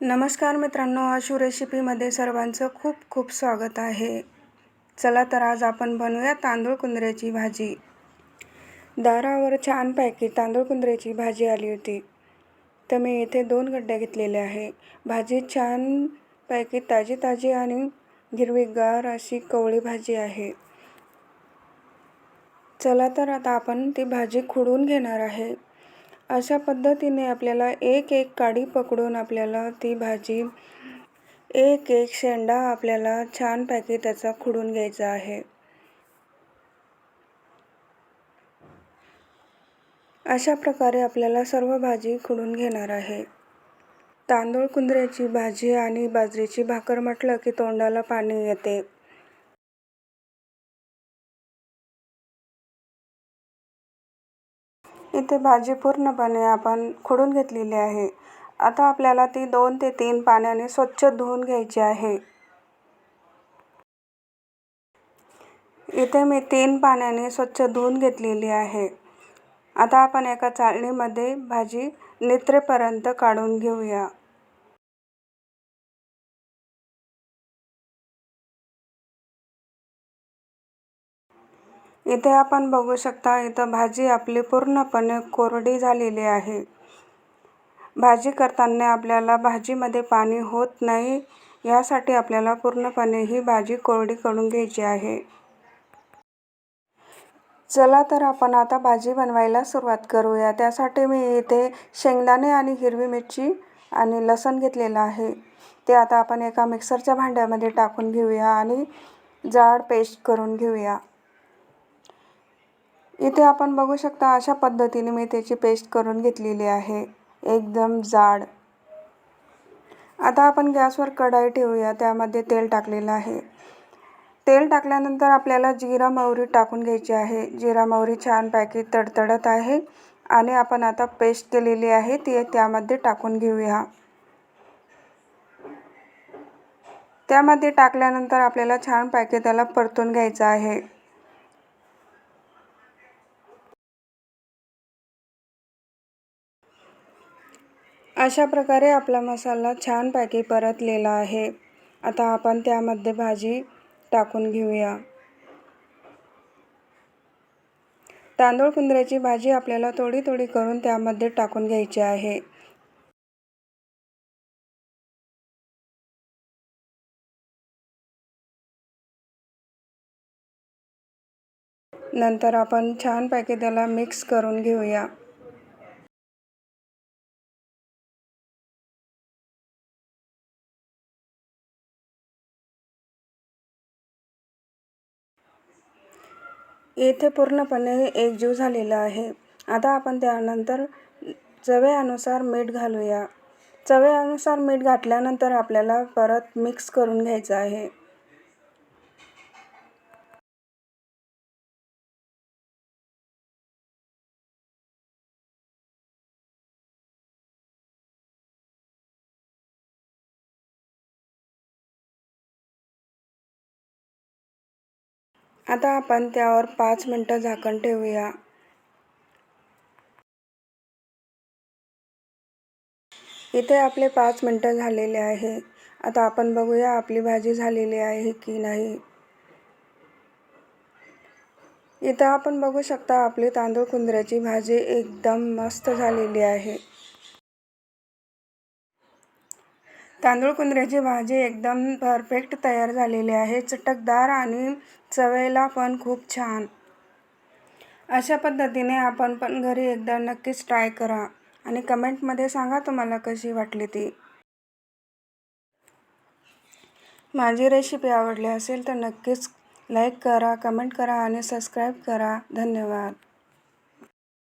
नमस्कार मित्रांनो आशू रेसिपीमध्ये सर्वांचं खूप खूप स्वागत आहे. चला तर आज आपण बनवूया तांदूळ कुंदऱ्याची भाजी. दारावर छानपैकी तांदूळ कुंदऱ्याची भाजी आली होती. तर मी इथे दोन गड्ड्या घेतलेल्या आहे. भाजी छानपैकी ताजी ताजी आणि हिरवीगार अशी कवळी भाजी आहे. चला तर आता आपण ती भाजी खुडून घेणार आहे. अशा पद्धतीने आपल्याला एक एक काडी पकडून आपल्याला ती भाजी एक एक शेंडा आपल्याला छानपैकी त्याचा खुडून घ्यायचा आहे. अशा प्रकारे आपल्याला सर्व भाजी खुडून घेणार आहे. तांदूळ कुंदऱ्याची भाजी आणि बाजरीची भाकर म्हटलं की तोंडाला पाणी येते. इथे भाजी पूर्णपणे आपण खोडून घेतलेली आहे. आता आपल्याला ती दोन ते तीन पाण्याने स्वच्छ धुवून घ्यायची आहे. इथे मी तीन पाण्याने स्वच्छ धुवून घेतलेली आहे. आता आपण एका चाळणीमध्ये भाजी नित्रेपर्यंत काढून घेऊया. इथे आपण बघू शकता इथं भाजी आपली पूर्णपणे कोरडी झालेली आहे. भाजी करताना आपल्याला भाजीमध्ये पाणी होत नाही यासाठी आपल्याला पूर्णपणे ही भाजी कोरडी करून घ्यायची आहे. चला तर आपण आता भाजी बनवायला सुरुवात करूया. त्यासाठी मी इथे शेंगदाणे आणि हिरवी मिरची आणि लसण घेतलेलं आहे. ते आता आपण एका मिक्सरच्या भांड्यामध्ये टाकून घेऊया आणि जाड पेस्ट करून घेऊया. इथे आपण बघू शकता अशा पद्धतीने मी त्याची पेस्ट करून घेतलेली आहे. एकदम जाड. आता आपण गॅसवर कढाई ठेवूया त्यामध्ये तेल टाकलेलं आहे. तेल टाकल्यानंतर आपल्याला जिरा मोहरी टाकून घ्यायची आहे. जिरा मोहरी छानपैकी तडतडत आहे आणि आपण आता पेस्ट केलेली आहे ती त्यामध्ये टाकून घेऊया. त्यामध्ये टाकल्यानंतर आपल्याला छानपैकी त्याला परतून घ्यायचं आहे. अशा प्रकारे आपला मसाला छानपैकी परतलेला आहे. आता आपण त्यामध्ये भाजी टाकून घेऊया. तांदूळ कुंदऱ्याची भाजी आपल्याला थोडी थोडी करून त्यामध्ये टाकून घ्यायची आहे. नंतर आपण छानपैकी त्याला मिक्स करून घेऊया. येथे पूर्णपणे एकजीव झालेलं आहे. आता आपण त्यानंतर चव्यानुसार मीठ घालूया. चव्यानुसार मीठ घातल्यानंतर आपल्याला परत मिक्स करून घ्यायचं आहे. आता आपण त्यावर पाच मिनटं झाकण ठेवूया. इथे आपले पाच मिनटं झालेले आहे. आता आपण बघूया आपली भाजी झालेली आहे की नाही. इथं आपण बघू शकता आपली तांदूळ कुंदऱ्याची भाजी एकदम मस्त झालेली आहे. तांदूळ कुंदऱ्याची भाजी एकदम परफेक्ट तयार झालेली आहे. चटकदार आणि चवेला पण खूप छान. अशा पद्धतीने आपण पण घरी एकदा नक्कीच ट्राय करा. आणि कमेंटमध्ये सांगा तुम्हाला कशी वाटली ती. माझी रेसिपी आवडली असेल तर नक्कीच लाईक करा कमेंट करा आणि सबस्क्राईब करा. धन्यवाद.